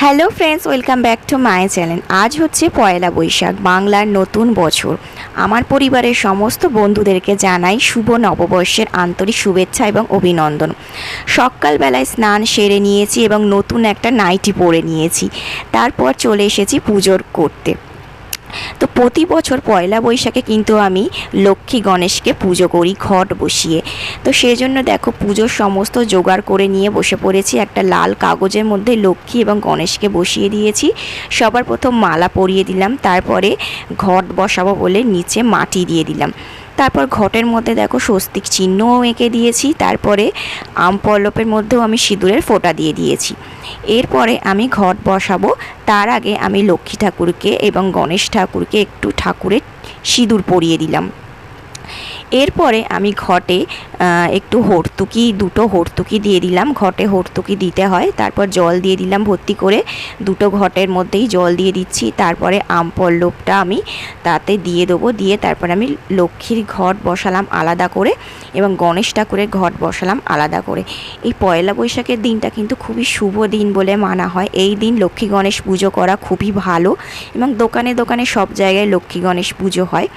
Hello friends welcome back to my channel আজ হচ্ছে পয়লা বৈশাখ, বাংলার নতুন বছর। আমার পরিবারের সমস্ত বন্ধুদেরকে জানাই শুভ নববর্ষের আন্তরিক শুভেচ্ছা এবং অভিনন্দন। সকালবেলায় স্নান সেরে নিয়েছি এবং নতুন একটা নাইটি পরে নিয়েছি। তারপর চলে এসেছি পুজোর করতে। তো প্রতি বছর পয়লা বৈশাখে কিন্তু আমি লক্ষ্মী গণেশকে পুজো করি, ঘট বসিয়ে। তো সেই জন্য দেখো পুজোর সমস্ত জোগাড় করে নিয়ে বসে পড়েছি। একটা লাল কাগজের মধ্যে লক্ষ্মী এবং গণেশকে বসিয়ে দিয়েছি। সবার প্রথম মালা পরিয়ে দিলাম, তারপরে ঘট বসাবো বলে নিচে মাটি দিয়ে দিলাম। তারপর ঘটের মধ্যে দেখো স্বস্তিক চিহ্নও এঁকে দিয়েছি। তারপরে আম পল্লবের মধ্যেও আমি সিঁদুরের ফোঁটা দিয়ে দিয়েছি। এরপরে আমি ঘট বসাবো। তার আগে আমি লক্ষ্মী ঠাকুরকে এবং গণেশ ঠাকুরকে একটু ঠাকুরের সিঁদুর পরিয়ে দিলাম। এরপরে আমি ঘটে একটু হর্তুকি, দুটো হর্তুকি দিয়ে দিলাম। ঘটে হর্তুকি দিতে হয়। তারপর জল দিয়ে দিলাম ভর্তি করে। দুটো ঘটের মধ্যেই জল দিয়ে দিচ্ছি। তারপরে আম পল্লবটা আমি তাতে দিয়ে দেবো। দিয়ে তারপরে আমি লক্ষ্মীর ঘট বসালাম আলাদা করে এবং গণেশ ঠাকুরের ঘট বসালাম আলাদা করে। এই পয়লা বৈশাখের দিনটা কিন্তু খুবই শুভ দিন বলে মানা হয়। এই দিন লক্ষ্মী গণেশ পুজো করা খুবই ভালো এবং দোকানে দোকানে সব জায়গায় লক্ষ্মী গণেশ পুজো হয়।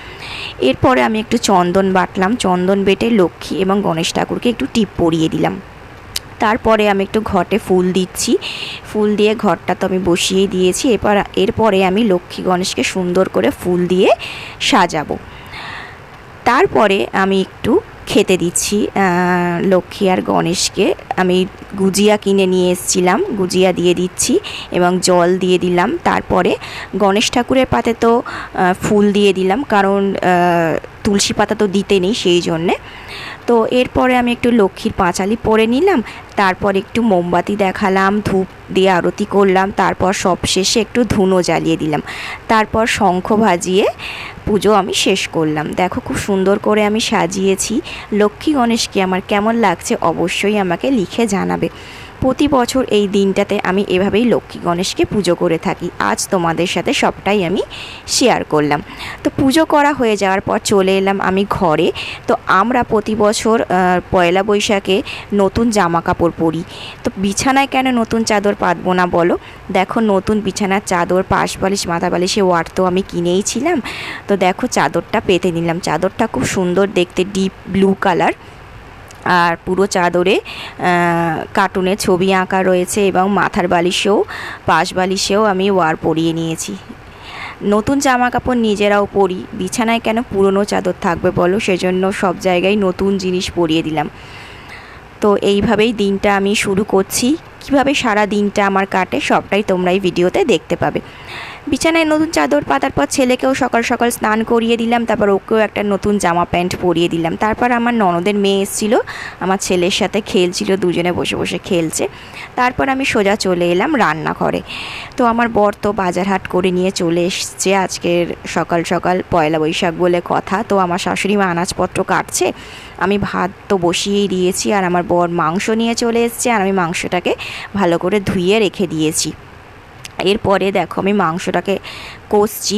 এরপরে আমি একটু চন্দন বাটলাম। চন্দন বেটে লক্ষ্মী এবং গণেশ ঠাকুরকে একটু টিপ পরিয়ে দিলাম। তারপরে আমি একটু ঘটে ফুল দিচ্ছি। ফুল দিয়ে ঘরটা তো আমি বসিয়েই দিয়েছি। এরপর, এরপরে আমি লক্ষ্মী গণেশকে সুন্দর করে ফুল দিয়ে সাজাবো। তারপরে আমি একটু খেতে দিচ্ছি লক্ষ্মী আর গণেশকে। আমি গুজিয়া কিনে নিয়ে এসেছিলাম, গুজিয়া দিয়ে দিচ্ছি এবং জল দিয়ে দিলাম। তারপরে গণেশ ঠাকুরের পাতে তো ফুল দিয়ে দিলাম। কারণ তুলসী পাতা তো দিতে নেই সেই জন্যে। তো এরপরে আমি একটু লক্ষ্মীর পাঁচালি পরে নিলাম, তারপর একটু মোমবাতি দেখালাম, ধূপ দিয়ে আরতি করলাম, তারপর সব শেষে একটু ধুনো জ্বালিয়ে দিলাম। তারপর শঙ্খ ভাজিয়ে পুজো আমি শেষ করলাম। দেখো খুব সুন্দর করে আমি সাজিয়েছি। লক্ষ্মী গণেশকে আমার কেমন লাগছে অবশ্যই আমাকে লিখে জানাবে। প্রতি বছর এই দিনটাতে আমি এভাবেই লক্ষ্মী গণেশকে পুজো করে থাকি। আজ তোমাদের সাথে সবটাই আমি শেয়ার করলাম। তো পুজো করা হয়ে যাওয়ার পর চলে এলাম আমি ঘরে। তো আমরা প্রতি বছর পয়লা বৈশাখে নতুন জামা কাপড় পরি। তো বিছানায় কেন নতুন চাদর পাতবো না বলো? দেখো নতুন বিছানার চাদর, পাশ বালিশ, মাথা বালিশে ওয়ার তো আমি কিনেই ছিলাম। তো দেখো চাদরটা পেতে নিলাম। চাদরটা খুব সুন্দর দেখতে, ডিপ ব্লু কালার। আর পুরো চাদরে কার্টুনের ছবি আঁকা রয়েছে এবং মাথার বালিশেও, পাশ বালিশেও আমি ওয়ার পরিয়ে নিয়েছি। নতুন জামা কাপড় নিজেরাও পরি, বিছানায় কেন পুরনো চাদর থাকবে বলো? সেজন্য সব জায়গায় নতুন জিনিস পরিয়ে দিলাম। তো এইভাবেই দিনটা আমি শুরু করছি। কীভাবে সারা দিনটা আমার কাটে সবটাই তোমরা এই ভিডিওতে দেখতে পাবে। বিছানায় নতুন চাদর পাতার পর ছেলেকেও সকাল সকাল স্নান করিয়ে দিলাম, তারপর ওকেও একটা নতুন জামা প্যান্ট পরিয়ে দিলাম। তারপর আমার ননদের মেয়ে এসেছিল, আমার ছেলের সাথে খেলছিল, দুজনে বসে বসে খেলছে। তারপর আমি সোজা চলে এলাম রান্নাঘরে। তো আমার বর তো বাজার হাট করে নিয়ে চলে এসছে আজকের সকাল সকাল পয়লা বৈশাখ বলে কথা। তো আমার শাশুড়ি মা আনাজপত্র কাটছে, আমি ভাত তো বসিয়েই দিয়েছি, আর আমার বর মাংস নিয়ে চলে এসছে, আর আমি মাংসটাকে ভালো করে ধুয়ে রেখে দিয়েছি। এরপরে দেখো আমি মাংসটাকে কষছি।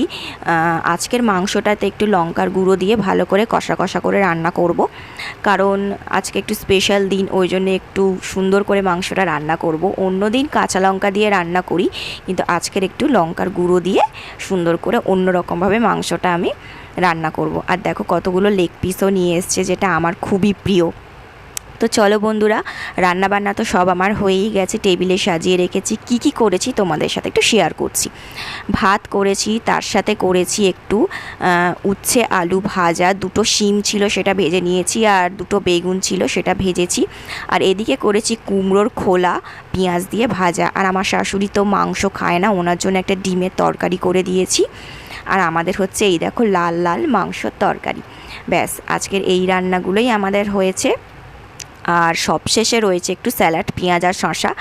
আজকের মাংসটাতে একটু লঙ্কার গুঁড়ো দিয়ে ভালো করে কষা কষা করে রান্না করব। কারণ আজকে একটু স্পেশাল দিন, ওই জন্য একটু সুন্দর করে মাংসটা রান্না করব। অন্য দিন কাঁচা লঙ্কা দিয়ে রান্না করি, কিন্তু আজকের একটু লঙ্কার গুঁড়ো দিয়ে সুন্দর করে অন্য রকমভাবে মাংসটা আমি রান্না করব। আর দেখো কতগুলো লেগ পিসও নিয়ে এসছে, যেটা আমার খুবই প্রিয়। তো চলো বন্ধুরা রান্না বান্না তো সব আমার হয়েই গেছে, টেবিলে সাজিয়ে রেখেছি। কি কি করেছি তোমাদের সাথে একটু শেয়ার করছি। ভাত করেছি, তার সাথে করেছি একটু উচ্ছে আলু ভাজা, দুটো শিম ছিল সেটা ভেজে নিয়েছি, আর দুটো বেগুন ছিল সেটা ভেজেছি। আর এদিকে করেছি কুমড়োর খোলা পেঁয়াজ দিয়ে ভাজা। আর আমার শাশুড়ি তো মাংস খায় না, ওনার জন্য একটা ডিমের তরকারি করে দিয়েছি। আর আমাদের হচ্ছে এই দেখো লাল লাল মাংসর তরকারি। ব্যাস, আজকের এই রান্নাগুলোই আমাদের হয়েছে। আর সবশেষে রয়েছে একটু স্যালাড, পেঁয়াজ আর শশা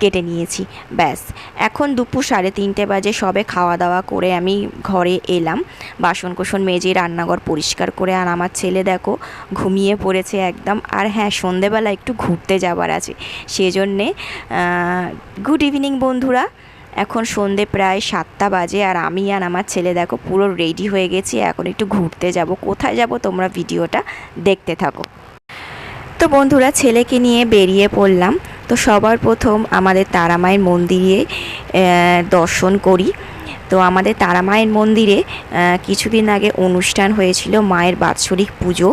কেটে নিয়েছি। ব্যাস, এখন দুপুর সাড়ে তিনটে বাজে, সবে খাওয়া দাওয়া করে আমি ঘরে এলাম। বাসন কোসন মেজে রান্নাঘর পরিষ্কার করে, আর আমার ছেলে দেখো ঘুমিয়ে পড়েছে একদম। আর হ্যাঁ সন্ধেবেলা একটু ঘুরতে যাবার আছে। সেজন্যে গুড ইভিনিং বন্ধুরা। এখন সন্ধে প্রায় সাতটা বাজে, আর আমি আর আমার ছেলে দেখো পুরো রেডি হয়ে গেছি। এখন একটু ঘুরতে যাব। কোথায় যাব তোমরা ভিডিওটা দেখতে থাকো। তো বন্ধুরা, ছেলেকে নিয়ে বেরিয়ে পড়লাম। তো সবার প্রথম আমাদের তারামায়ের মন্দিরে দর্শন করি। তো আমাদের তারা মায়ের মন্দিরে কিছুদিন আগে অনুষ্ঠান হয়েছিল মায়ের বাৎসরিক পুজো।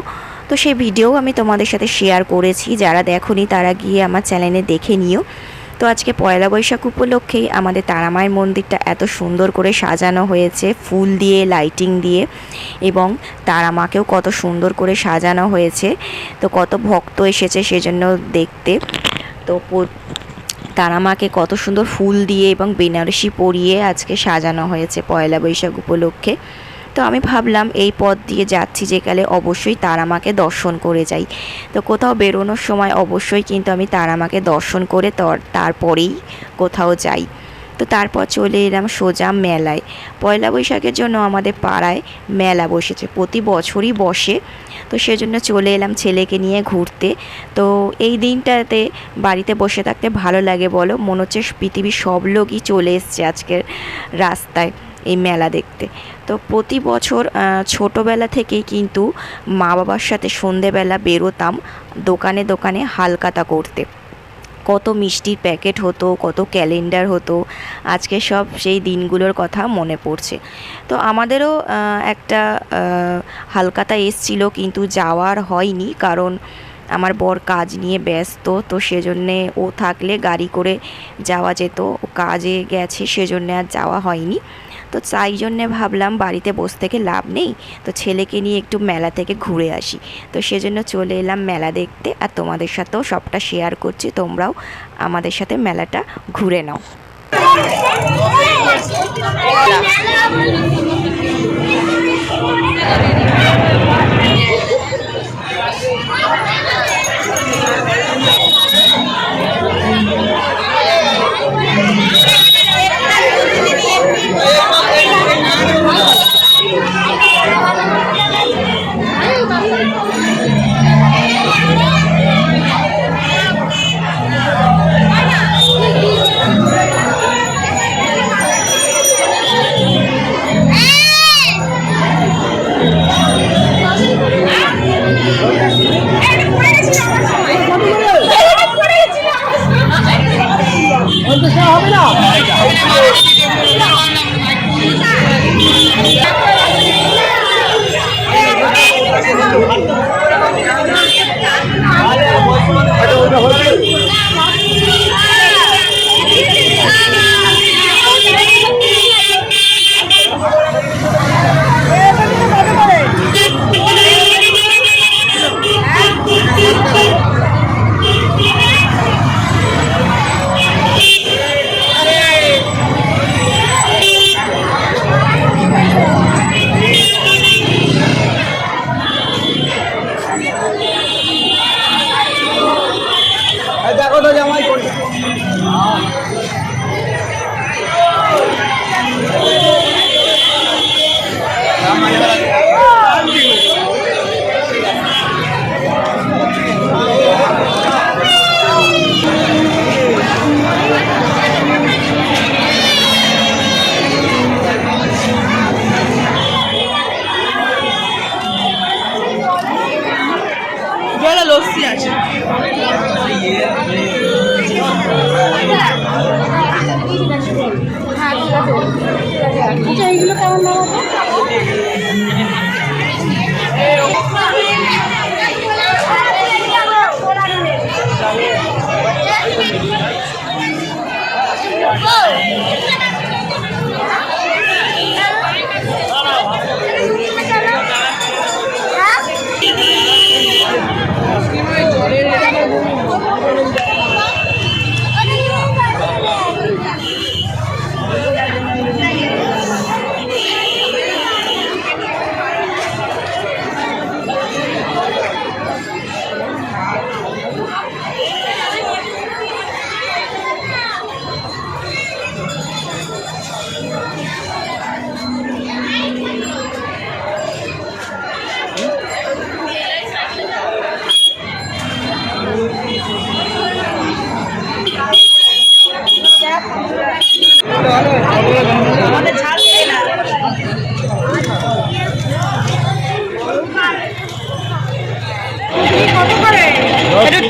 তো সেই ভিডিও আমি তোমাদের সাথে শেয়ার করেছি। যারা দেখোনি তারা গিয়ে আমার চ্যানেলে দেখে নিও। তো আজকে পয়লা বৈশাখ উপলক্ষেই আমাদের তারামায়ের মন্দিরটা এত সুন্দর করে সাজানো হয়েছে, ফুল দিয়ে লাইটিং দিয়ে, এবং তারা মাকেও কত সুন্দর করে সাজানো হয়েছে। তো কত ভক্ত এসেছে সেজন্য দেখতে। তো তারা মাকে কত সুন্দর ফুল দিয়ে এবং বেনারসি পরিয়ে আজকে সাজানো হয়েছে পয়লা বৈশাখ উপলক্ষে। তো আমি ভাবলাম এই পথ দিয়ে যাচ্ছি যে যেকালে অবশ্যই তারা মাকে দর্শন করে যাই। তো কোথাও বেরোনোর সময় অবশ্যই কিন্তু আমি তারা মাকে দর্শন করে তর- তারপরেই কোথাও যাই। তো তারপর চলে এলাম সোজা মেলায়। পয়লা বৈশাখের জন্য আমাদের পাড়ায় মেলা বসেছে, প্রতি বছরই বসে। তো সেজন্য চলে এলাম ছেলেকে নিয়ে ঘুরতে। তো এই দিনটাতে বাড়িতে বসে থাকতে ভালো লাগে বলো, মনে হচ্ছে পৃথিবীর সব লোকই চলে এসছে আজকের রাস্তায়। এই মেলা দেখতে। তো প্রতি বছর ছোটোবেলা থেকেই কিন্তু মা বাবার সাথে সন্ধেবেলা বেরোতাম দোকানে দোকানে হালকাতা করতে। কত মিষ্টির প্যাকেট হতো, কত ক্যালেন্ডার হতো, আজকে সব সেই দিনগুলোর কথা মনে পড়ছে। তো আমাদেরও একটা হালকাতা এসছিল কিন্তু যাওয়ার হয়নি কারণ আমার বর কাজ নিয়ে ব্যস্ত, তো সেজন্যে ও থাকলে গাড়ি করে যাওয়া যেত। কাজে গেছে সেজন্যে আর যাওয়া হয়নি। তো তাই জন্যে ভাবলাম বাড়িতে বসে থেকে লাভ নেই, তো ছেলেকে নিয়ে একটু মেলা থেকে ঘুরে আসি। তো সেজন্য চলে এলাম মেলা দেখতে, আর তোমাদের সাথেও সবটা শেয়ার করছি, তোমরাও আমাদের সাথে মেলাটা ঘুরে নাও।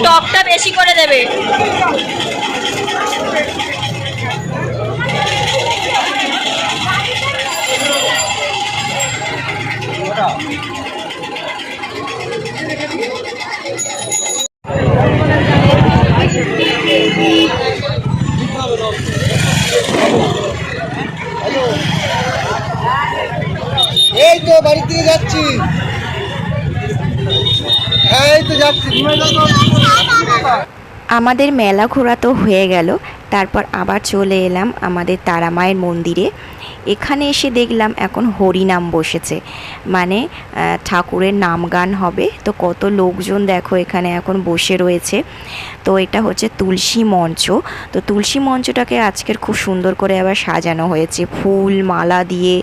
টপটা বেশি করে দেবে। আমাদের মেলা ঘোরা তো হয়ে গেল। তারপর আবার চলে এলাম আমাদের তারামায়ের মন্দিরে। এখানে এসে দেখলাম এখন হরিনাম বসেছে। মানে ঠাকুরের নাম গান হবে। তো কত লোকজন দেখো এখানে এখন বসে রয়েছে। তো এটা হচ্ছে তুলসী মঞ্চ। তো তুলসী মঞ্চটাকে আজকের খুব সুন্দর করে আবার সাজানো হয়েছে। ফুল, মালা দিয়ে,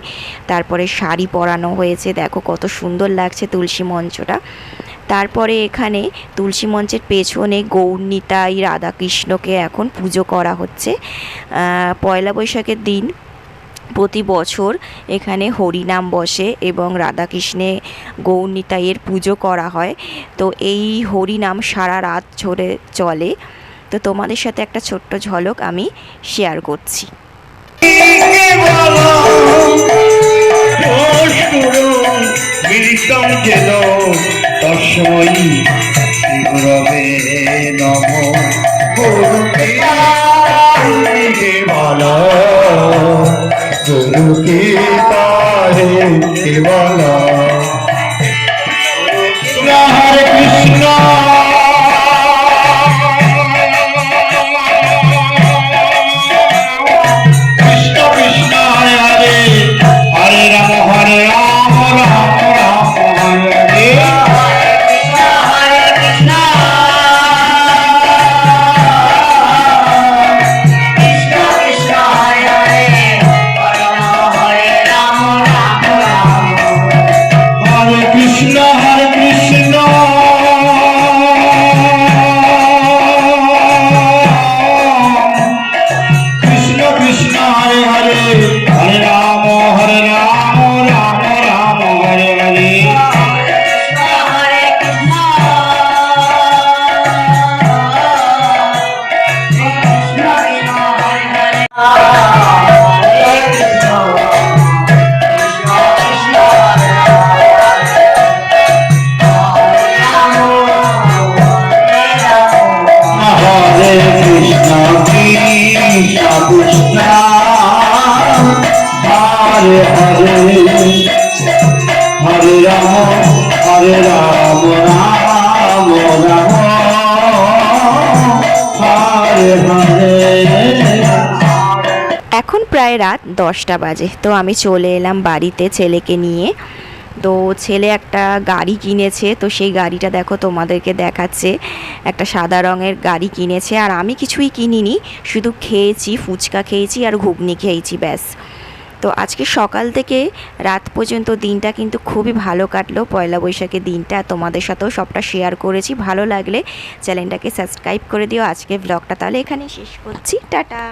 তারপরে শাড়ি পরানো হয়েছে। দেখো কত সুন্দর লাগছে তুলসী মঞ্চটা। তারপরে এখানে তুলসী মঞ্চের পেছনে গৌরনিতাই রাধাকৃষ্ণকে এখন পুজো করা হচ্ছে। পয়লা বৈশাখের দিন প্রতি বছর এখানে হরিনাম বসে এবং রাধাকৃষ্ণে গৌরনিতাইয়ের পুজো করা হয়। তো এই হরিনাম সারা রাত ধরে চলে। তো তোমাদের সাথে একটা ছোট্ট ঝলক আমি শেয়ার করছি। তস্মৈ শিবরবে নম। গুরুকে কেবল গুরুকে হরে হরে রাম হরে রাম রাম রাম। হরে হরে। এখন প্রায় রাত দশটা বাজে, তো আমি চলে এলাম বাড়িতে ছেলেকে নিয়ে। তো ছেলে একটা গাড়ি কিনেছে, তো সেই গাড়িটা দেখো তোমাদেরকে দেখাচ্ছে। একটা সাদা রঙের গাড়ি কিনেছে, আর আমি কিছুই কিনিনি, শুধু খেয়েছি, ফুচকা খেয়েছি আর ঘুগনি খেয়েছি, ব্যাস। তো আজকে সকাল থেকে রাত পর্যন্ত দিনটা কিন্তু খুবই ভালো কাটলো। পয়লা বৈশাখের দিনটা তোমাদের সাথেও সবটা শেয়ার করেছি। ভালো লাগলে চ্যানেলটাকে সাবস্ক্রাইব করে দিও। আজকে ব্লগটা তাহলে এখানে শেষ করছি। টাটা!